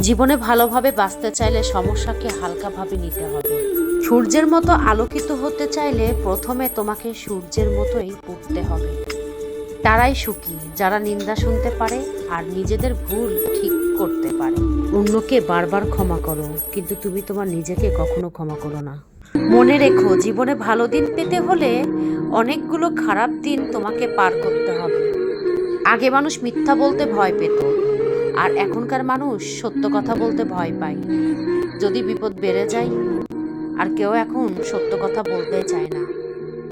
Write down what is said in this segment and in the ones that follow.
জীবনে ভালোভাবে বাঁচতে চাইলে সমস্যাকে হালকাভাবে নিতে হবে। সূর্যের মতো আলোকিত হতে চাইলে প্রথমে তোমাকে সূর্যের মতোই উঠতে হবে। তারাই সুখী, যারা নিন্দা শুনতে পারে আর নিজেদের ভুল ঠিক করতে পারে। অন্যকে বারবার ক্ষমা করো, কিন্তু তুমি তোমার নিজেকে কখনো ক্ষমা করো না। মনে রেখো, জীবনে ভালো দিন পেতে হলে অনেকগুলো খারাপ দিন তোমাকে পার করতে হবে। আগে মানুষ মিথ্যা বলতে ভয় পেত। আর এখনকার মানুষ সত্য কথা বলতে ভয় পায়। যদি বিপদ বেড়ে যায়, আর কেউ এখন সত্য কথা বলতে চায় না,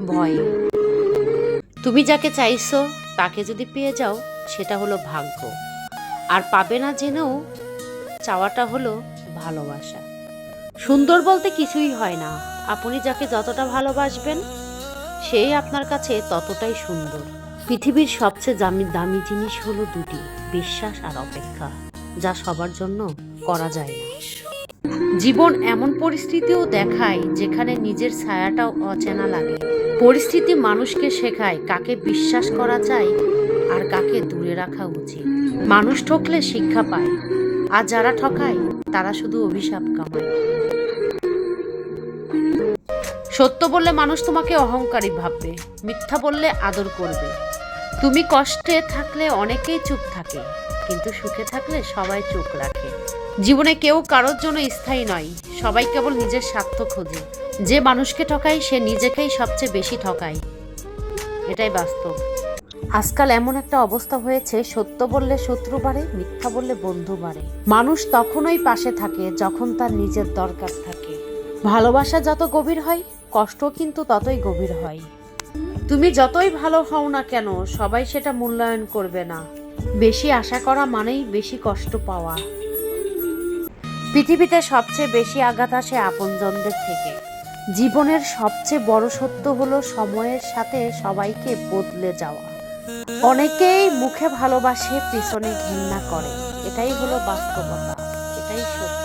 ভয়ে। তুমি যাকে চাইছো, তাকে যদি পেয়ে যাও, সেটা হলো ভাগ্য। আর পাবে না জেনেও, চাওয়াটা হলো ভালোবাসা। সুন্দর বলতে কিছুই হয় না। আপনি যাকে যতটা ভালোবাসবেন, সেই আপনার কাছে ততটাই সুন্দর। পৃথিবীর সবচেয়ে দামি দামি জিনিস হলো দুটি, বিশ্বাস আর অপেক্ষা, যা সবার জন্য করা যায় না। জীবন এমন পরিস্থিতিও দেখায় যেখানে নিজের ছায়াটাও অচেনা লাগে। পরিস্থিতি মানুষকে শেখায় কাকে বিশ্বাস করা যায় আর কাকে দূরে রাখা উচিত। মানুষ ঠকলে শিক্ষা পায়, আর যারা ঠকায়, তারা শুধু অভিশাপ কামায়। সত্য বললে মানুষ তোমাকে অহংকারী ভাববে, মিথ্যা বললে আদর করবে। তুমি কষ্টে থাকলে অনেকেই চুপ থাকে, কিন্তু সুখে থাকলে সবাই চোখ রাখে। জীবনে কেউ কারোর জন্য স্থায়ী নয়, সবাই কেবল নিজের স্বার্থ খোঁজে। যে মানুষকে ঠকায়, সে নিজেকেই সবচেয়ে বেশি ঠকায়। এটাই বাস্তব। আজকাল এমন একটা অবস্থা হয়েছে, সত্য বললে শত্রু বাড়ে, মিথ্যা বললে বন্ধু বাড়ে। মানুষ তখনই পাশে থাকে যখন তার নিজের দরকার থাকে। ভালোবাসা যত গভীর হয় কষ্ট কিন্তু ততই গভীর হয়। তুমি যতই ভালো হও না কেন, সবাই সেটা মূল্যায়ন করবে না। বেশি আশা করা মানেই বেশি কষ্ট পাওয়া। পৃথিবীতে সবচেয়ে বেশি আঘাত আসে আপনজনদের থেকে। জীবনের সবচেয়ে বড় সত্য হলো সময়ের সাথে সবাইকে বদলে যাওয়া। অনেকেই মুখে ভালোবাসে, পিছনে ঘৃণা করে। এটাই হলো বাস্তবতা, এটাই সত্য।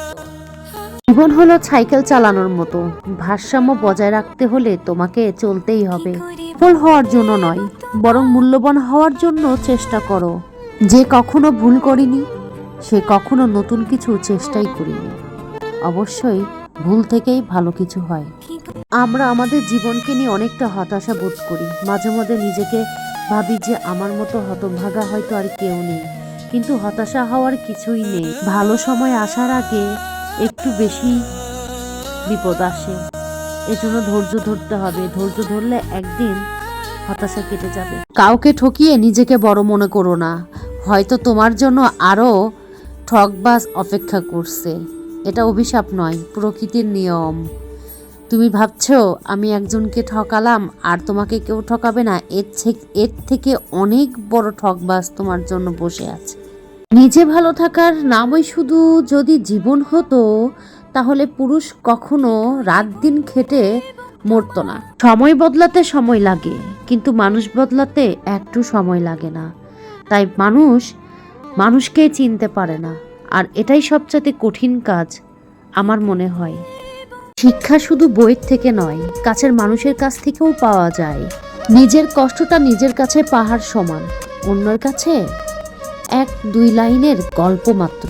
জীবন হলো সাইকেল চালানোর মতো। ভারসাম্য বজায় রাখতে হলে তোমাকে চলতেই হবে। সফল হওয়ার জন্য নয়, বরং মূল্যবান হওয়ার জন্য চেষ্টা করো। যে কখনো ভুল করিনি, সে কখনো নতুন কিছু চেষ্টাই করিনি। অবশ্যই ভুল থেকেই ভালো কিছু হয়। আমরা আমাদের জীবনকে নিয়ে অনেকটা হতাশা বোধ করি। মাঝে মাঝে নিজেকে ভাবি যে আমার মতো হতভাগা হয়তো আর কেউ নেই, কিন্তু হতাশা হওয়ার কিছুই নেই। ভালো সময় আসার আগে একটু বেশি বিপদ আসে। এজন্য ধৈর্য ধরতে হবে। ধৈর্য ধরলে একদিন হতাশা কেটে যাবে। কাউকে ঠকিয়ে নিজেকে বড় মনে করো না। হয়তো তোমার জন্য আরও ঠকবাজ অপেক্ষা করছে। এটা অভিশাপ নয়, প্রকৃতির নিয়ম। তুমি ভাবছ, আমি একজনকে ঠকালাম আর তোমাকে কেউ ঠকাবে না। এর এর থেকে অনেক বড় ঠকবাজ তোমার জন্য বসে আছে। নিজে ভালো থাকার নামই শুধু যদি জীবন হতো তাহলে পুরুষ কখনো রাত দিন খেটে মরতো না। সময় বদলাতে সময় লাগে, কিন্তু মানুষ বদলাতে একটু সময় লাগে না। তাই মানুষ মানুষকেই চিনতে পারে না। আর এটাই সবচেয়ে কঠিন কাজ, আমার মনে হয়। শিক্ষা শুধু বইয়ের থেকে নয়, কাছের মানুষের কাছ থেকেও পাওয়া যায়। নিজের কষ্টটা নিজের কাছে পাহাড় সমান, অন্যের কাছে এক দুই লাইনের গল্প মাত্র।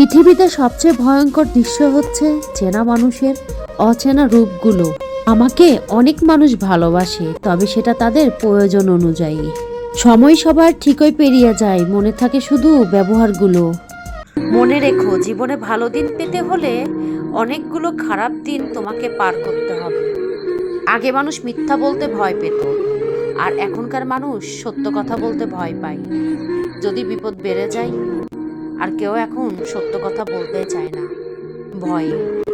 পৃথিবীতে সবচেয়ে ভয়ঙ্কর দৃশ্য হচ্ছে চেনা মানুষের অচেনা রূপগুলো। আমাকে অনেক মানুষ ভালোবাসে, তবে সেটা তাদের প্রয়োজন অনুযায়ী। সময় সবার ঠিকই পেরিয়ে যায়, মনে থাকে শুধু ব্যবহারগুলো। মনে রেখো, জীবনে ভালো দিন পেতে হলে অনেকগুলো খারাপ দিন তোমাকে পার করতে হবে। আগে মানুষ মিথ্যা বলতে ভয় পেত, আর এখনকার মানুষ সত্য কথা বলতে ভয় পায়। যদি বিপদ বেড়ে যায় আর কেউ এখন সত্য কথা বলতে চায় না। ভয়ে।